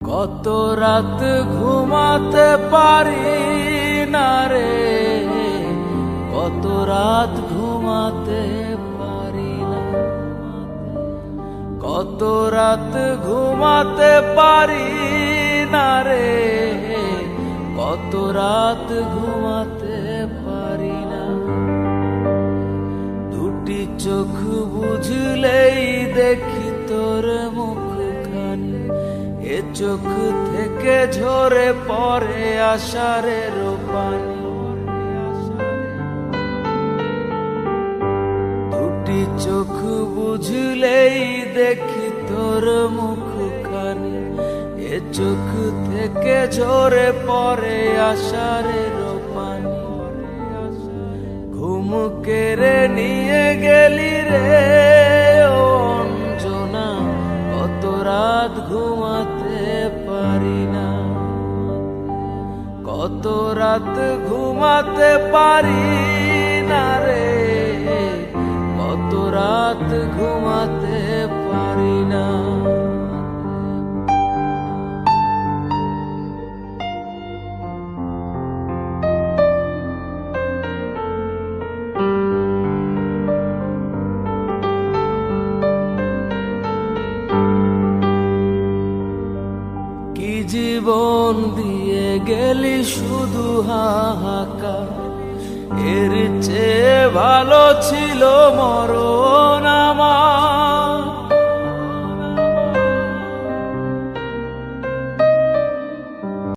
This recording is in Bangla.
কত রাত ঘুমাতে পারি না রে? কত রাত ঘুমাতে পারি না? কত রাত ঘুমাতে পারি না রে? কত রাত ঘুমাতে পারি না? দুটি চোখ বুঝলেই দেখি তোর মুখখানি এ চোখ থেকে ঝরে পড়ে আষাঢ়ের পানি দুটি চোখ বুঝলেই দেখি তোর মুখখানি। এ চোখ থেকে ঝরে পড়ে আষাঢ়ের পানি ঘুম কেড়ে নিয়ে গেলি রে, অঞ্জনা। কত রাত ঘুমাতে কত রাত ঘুমাতে পারি না রে? কত রাত ঘুমাতে পারি না? জীবন দিয়ে গেলি শুধু হাহাকার। এর চেয়ে ভালো ছিল মরণ।